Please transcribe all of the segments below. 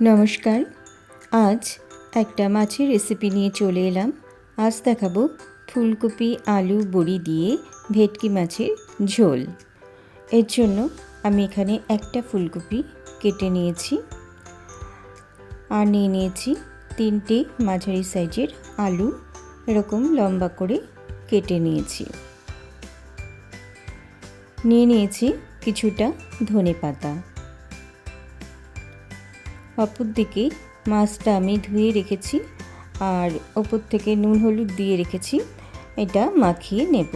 নমস্কার। আজ একটা মাছের রেসিপি নিয়ে চলে এলাম। আজ দেখাবো ফুলকপি, আলু, বড়ি দিয়ে ভেটকি মাছের ঝোল। এর জন্য আমি এখানে একটা ফুলকপি কেটে নিয়েছি আর নিয়ে নিয়েছি তিনটে মাঝারি সাইজের আলু। এরকম লম্বা করে কেটে নিয়েছি। নিয়ে নিয়েছি কিছুটা ধনে পাতা অপর দিকে মাছটা আমি ধুয়ে রেখেছি আর ওপর থেকে নুন হলুদ দিয়ে রেখেছি। এটা মাখিয়ে নেব।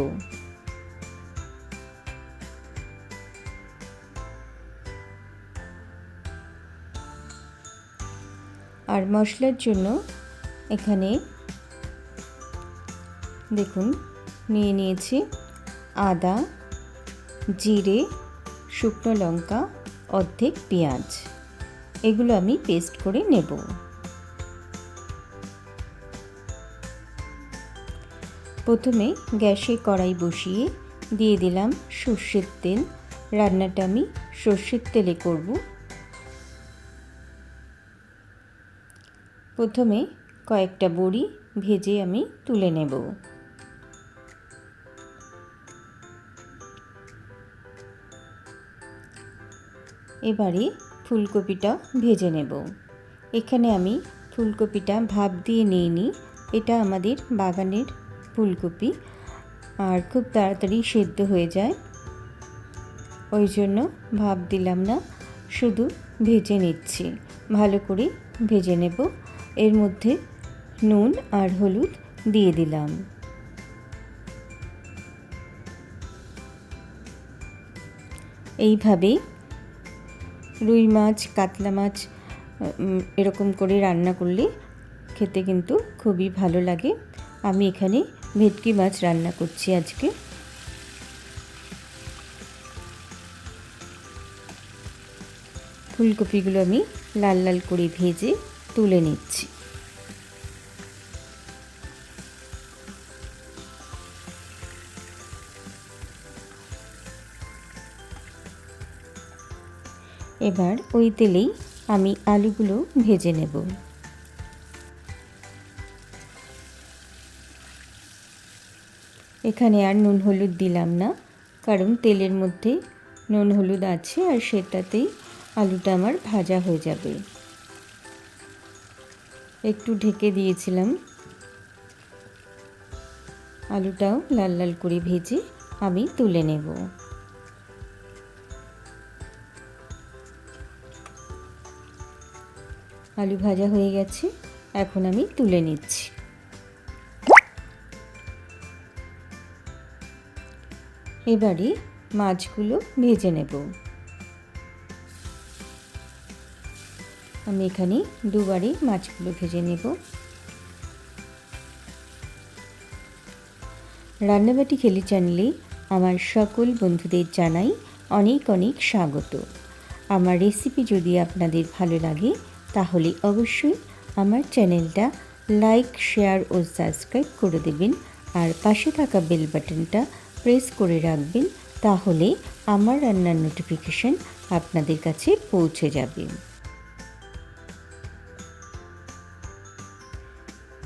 আর মশলার জন্য এখানে দেখুন, নিয়ে নিয়েছি আদা, জিরে, শুকনো লঙ্কা, অর্ধেক পেঁয়াজ। এগুলো আমি পেস্ট করে নেব। প্রথমে গ্যাসে কড়াই বসিয়ে দিয়ে দিলাম সর্ষের তেল। রান্নাটা আমি সর্ষের তেলে করব। প্রথমে কয়েকটা বড়ি ভেজে আমি তুলে নেব। এবারে ফুলকপিটা ভেজে নেব। এখানে আমি ফুলকপিটা ভাপ দিয়ে নিইনি, এটা আমাদের বাগানের ফুলকপি। আর খুব তাড়াতাড়ি সেদ্ধ হয়ে যায়। ওই জন্য ভাপ দিলাম না, শুধু ভেজে নিচ্ছি। ভালো করে ভেজে নেব। এর মধ্যে নুন আর হলুদ দিয়ে দিলাম। এইভাবেই রুই মাছ, কাতলা মাছ এরকম করে রান্না করলে খেতে কিন্তু খুবই ভালো লাগে। আমি এখানে ভেটকি মাছ রান্না করছি আজকে। ফুলকপিগুলো আমি লাল লাল করে ভেজে তুলে নিচ্ছি। এবার ওই তেলেই আমি আলুগুলো ভেজে নেব। এখানে আর নুন হলুদ দিলাম না, কারণ তেলের মধ্যে নুন হলুদ আছে আর সেটাতেই আলুটা আমার ভাজা হয়ে যাবে। একটু ঢেকে দিয়েছিলাম। আলুটাও লাল লাল করে ভেজে আমি তুলে নেব। আলু ভাজা হয়ে গেছে, এখন আমি তুলে নিচ্ছি। এবারে মাছগুলো ভেজে নেব। আমি এখানে দুবারে মাছগুলো ভেজে নেব। রান্নাবাটি খেলি চ্যানেলে আমার সকল বন্ধুদের জানাই অনেক অনেক স্বাগত। আমার রেসিপি যদি আপনাদের ভালো লাগে তাহলে অবশ্যই আমার চ্যানেলটা লাইক, শেয়ার ও সাবস্ক্রাইব করে দেবেন। আর পাশে থাকা বেল বাটনটা প্রেস করে রাখবেন, তাহলে আমার রান্নার নোটিফিকেশান আপনাদের কাছে পৌঁছে যাবে।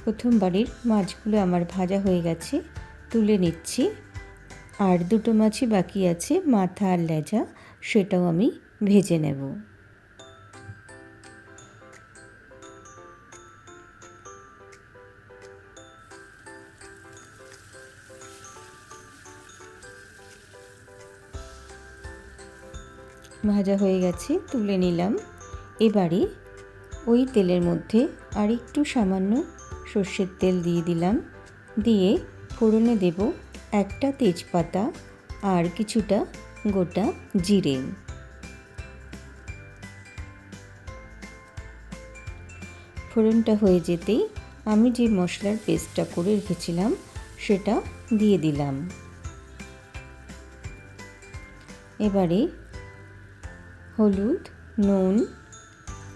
প্রথমবারের মাছগুলো আমার ভাজা হয়ে গেছে, তুলে নিচ্ছি। আর দুটো মাছই বাকি আছে, মাথা আর লেজা, সেটাও আমি ভেজে নেব। ভাজা হয়ে গেছে, তুলে নিলাম। এবারে ওই তেলের মধ্যে আর একটু সামান্য সর্ষের তেল দিয়ে দিলাম। দিয়ে ফোড়নে দেব একটা তেজপাতা আর কিছুটা গোটা জিরে। ফোড়নটা হয়ে যেতেই আমি যে মশলার পেস্টটা করে রেখেছিলাম, সেটা দিয়ে দিলাম। এবারে হলুদ, নুন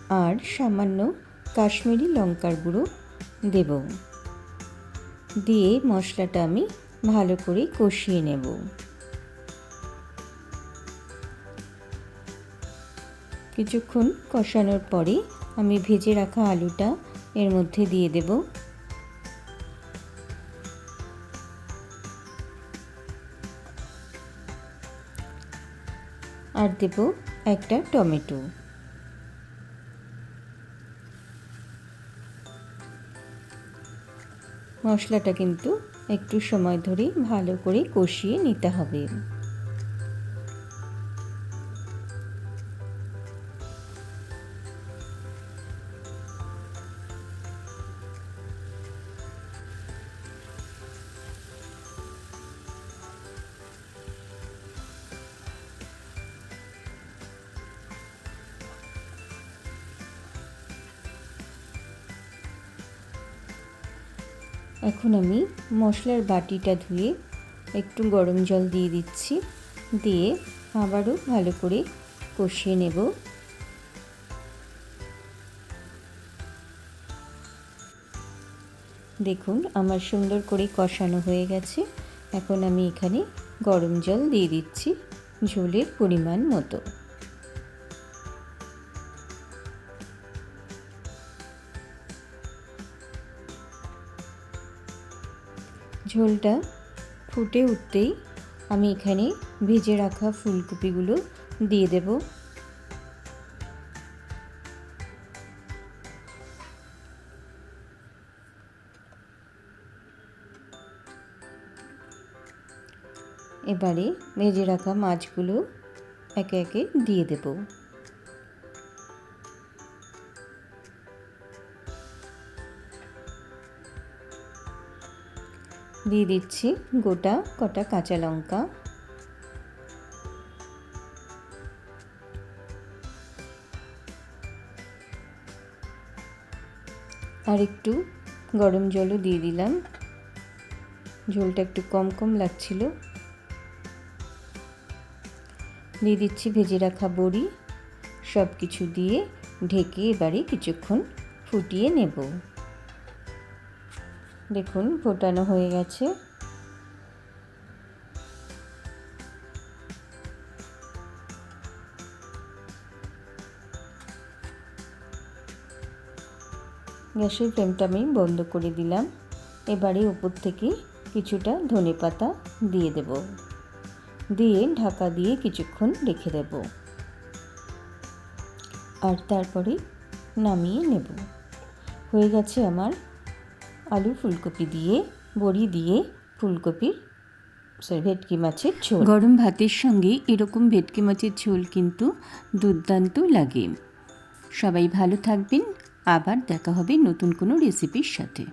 আর সামান্য কাশ্মীরি লঙ্কার গুঁড়ো দেব। দিয়ে মশলাটা আমি ভালো করে কষিয়ে নেব। কিছুক্ষণ কষানোর পরে আমি ভেজে রাখা আলুটা এর মধ্যে দিয়ে দেব। আর দেব একটা টমেটো। মশলাটা কিন্তু একটু সময় ধরে ভালো করে কষিয়ে নিতে হবে। এখন আমি মশলার বাটিটা ধুয়ে একটু গরম জল দিয়ে দিচ্ছি। দিয়ে আবারও ভালো করে কষিয়ে নেব। দেখুন, আমার সুন্দর করে কষানো হয়ে গেছে। এখন আমি এখানে গরম জল দিয়ে দিচ্ছি ঝোলের পরিমাণ মতো। ঝোলটা ফুটে উঠতেই আমি এখানে ভেজে রাখা ফুলকপিগুলো দিয়ে দেব। এবারে ভেজে রাখা মাছগুলো একে একে দিয়ে দেবো। দিয়ে দিচ্ছি গোটা কটা কাঁচা লঙ্কা। আর একটু গরম জলও দিয়ে দিলাম। ঝোলটা একটু কম কম লাগছিল। দিয়ে দিচ্ছি ভেজে রাখা বড়ি। সব কিছু দিয়ে ঢেকে এবারে কিছুক্ষণ ফুটিয়ে নেব। দেখুন, ফোটানো হয়ে গেছে। গ্যাসের ফ্লেমটা আমি বন্ধ করে দিলাম। এবারে উপর থেকে কিছুটা ধনে পাতা দিয়ে দেব। দিয়ে ঢাকা দিয়ে কিছুক্ষণ রেখে দেব। আর তারপরে নামিয়ে নেব। হয়ে গেছে আমার আলু ফুলকপি দিয়ে, বড়ি দিয়ে ফুলকপির সরি ভেটকি মাছের ঝোল। গরম ভাতের সঙ্গে এরকম ভেটকি মাছের ঝোল কিন্তু দুর্দান্ত লাগে। সবাই ভালো থাকবেন। আবার দেখা হবে নতুন কোনো রেসিপির সাথে।